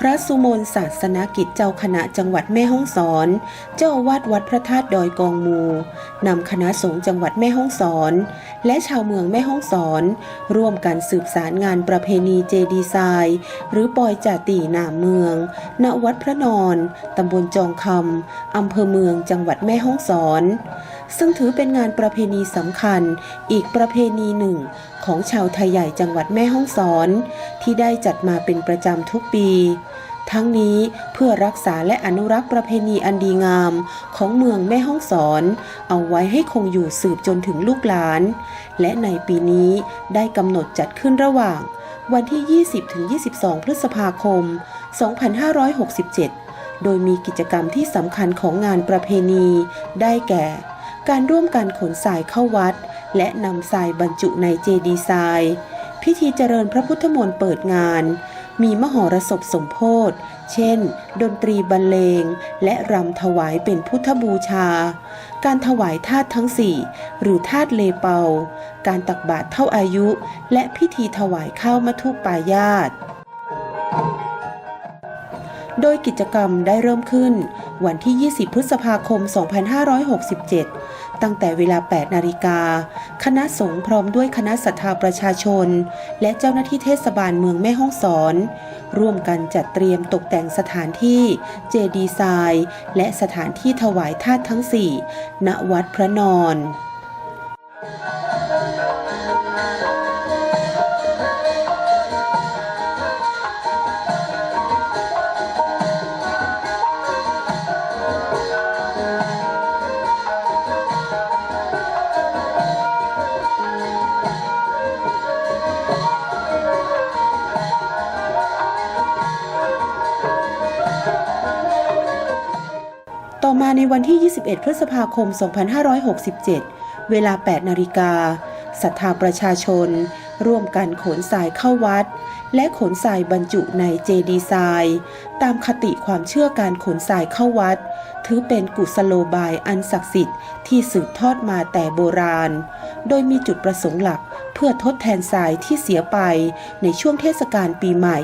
พระสุมนศาสนกิจเจ้าคณะจังหวัดแม่ฮ่องสอน เจ้าอาวาสวัดพระธาตุดอยกองมูนำคณะสงฆ์จังหวัดแม่ฮ่องสอน และชาวเมืองแม่ฮ่องสอน ร่วมกันสืบสารงานประเพณีเจดีไซน์หรือปอยจาตีหนามเมือง ณวัดพระนอนตำบลจองคำอำเภอเมืองจังหวัดแม่ฮ่องสอน ซึ่งถือเป็นงานประเพณีสำคัญอีกประเพณีหนึ่ง ของชาวไทยใหญ่จังหวัดแม่ฮ่องสอน ที่ได้จัดมาเป็นประจำทุกปี ทั้งนี้เพื่อรักษาและอนุรักษ์ประเพณีอันดีงามของเมืองแม่ฮ่องสอน เอาไว้ให้คงอยู่สืบจนถึงลูกหลาน และในปีนี้ได้กำหนดจัดขึ้นระหว่าง วันที่ 20-22 พฤษภาคม 2567โดยมีกิจกรรมที่สำคัญของงานประเพณีได้แก่ การร่วมกันขนทรายเข้าวัด และนำทรายบรรจุในเจดีทราย พิธีเจริญพระพุทธมนต์เปิดงาน มีมหรสพสมโพธเช่น ดนตรีบรรเลง และรำถวายเป็นพุทธบูชา การถวายธาตุทั้งสี่หรือธาตุเลเปา การตักบาตรเท่าอายุ และพิธีถวายข้าวมัทุปายาต โดยกิจกรรมได้เริ่มขึ้น วันที่ 20 พฤษภาคม 2567 ตั้งแต่เวลา 8 นาฬิกา คณะสงฆ์พร้อมด้วยคณะศรัทธาประชาชน และเจ้าหน้าที่เทศบาลเมืองแม่ฮ่องสอน ร่วมกันจัดเตรียมตกแต่งสถานที่เจดีย์ทรายและสถานที่ถวายธาตุทั้ง 4 ณ วัดพระนอน ต่อมาในวันที่ 21 พฤษภาคม 2567 เวลา 8 นาฬิกาศรัทธาประชาชน ร่วมกันขนทรายเข้าวัด และขนทรายบรรจุในเจดีทราย ตามคติความเชื่อการขนทรายเข้าวัด ถือเป็นกุศโลบายอันศักดิ์สิทธิ์ที่สืบทอดมาแต่โบราณ โดยมีจุดประสงค์หลักเพื่อทดแทนทรายที่เสียไปในช่วงเทศกาลปีใหม่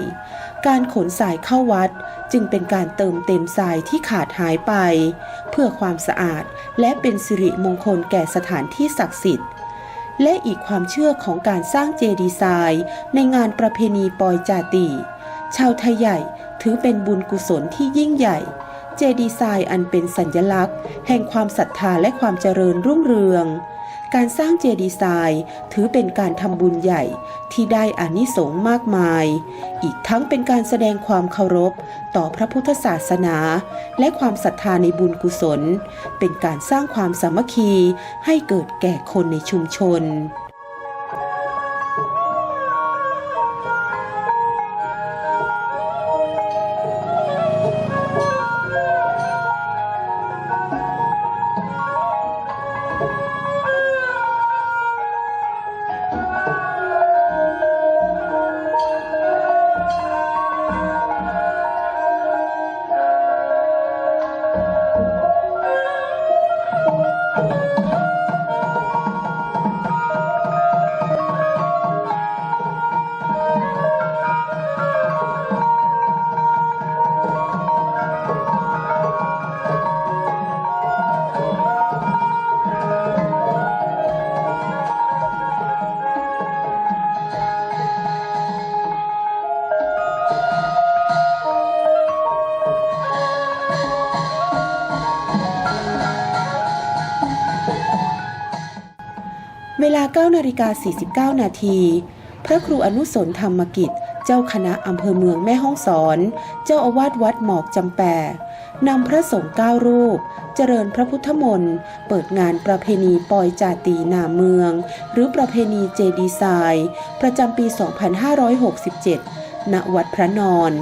การขนทรายเข้าวัดจึงเป็นการเติมเต็มทรายที่ขาดหายไป เพื่อความสะอาดและเป็นสิริมงคลแก่สถานที่ศักดิ์สิทธิ์ และอีกความเชื่อของการสร้างเจดีย์ทรายในงานประเพณีปอยจาตีชาวไทยใหญ่ถือเป็นบุญกุศลที่ยิ่งใหญ่ เจดีย์ทรายอันเป็นสัญลักษณ์ แห่งความศรัทธาและความเจริญรุ่งเรือง การสร้างเจดีย์ทรายถือเป็นการทำบุญใหญ่ที่ได้อานิสงส์มากมาย อีกทั้งเป็นการแสดงความเคารพต่อพระพุทธศาสนา และความศรัทธาในบุญกุศล เป็นการสร้างความสามัคคีให้เกิดแก่คนในชุมชน เวลา9นาฬิกา49 นาที พระครูอนุสนธรรมกิจ เจ้าคณะอำเภอเมืองแม่ฮ่องสอน เจ้าอาวาสวัดหมอกจำแปนำพระสงฆ์เก้ารูป เจริญพระพุทธมนต์ เปิดงานประเพณีปอยจาตีนาเมือง หรือประเพณีเจดีไซน์ประจำปี 2567 ณ วัดพระนอน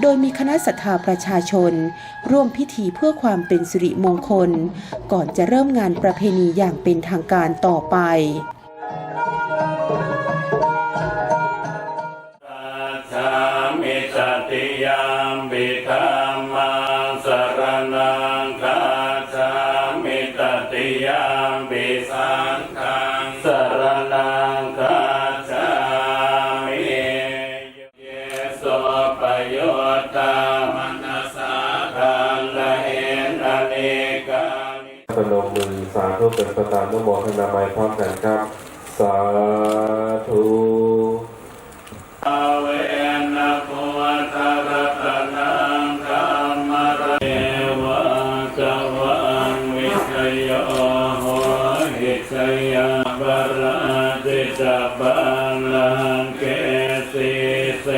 โดยมีคณะศรัทธาประชาชน ร่วมพิธีเพื่อความเป็นสิริมงคล ก่อนจะเริ่มงานประเพณีอย่างเป็นทางการต่อไปปัจฉามิสติยามิธรรมั พนมมือสาธุเป็นประธานนโมทนาไม้พร้อมกันครับ สาธุอาเวนะโมตารตะนังธรรมะเอวะกวันวิทยโหหิตยาบราติตาบาลังเกสีเส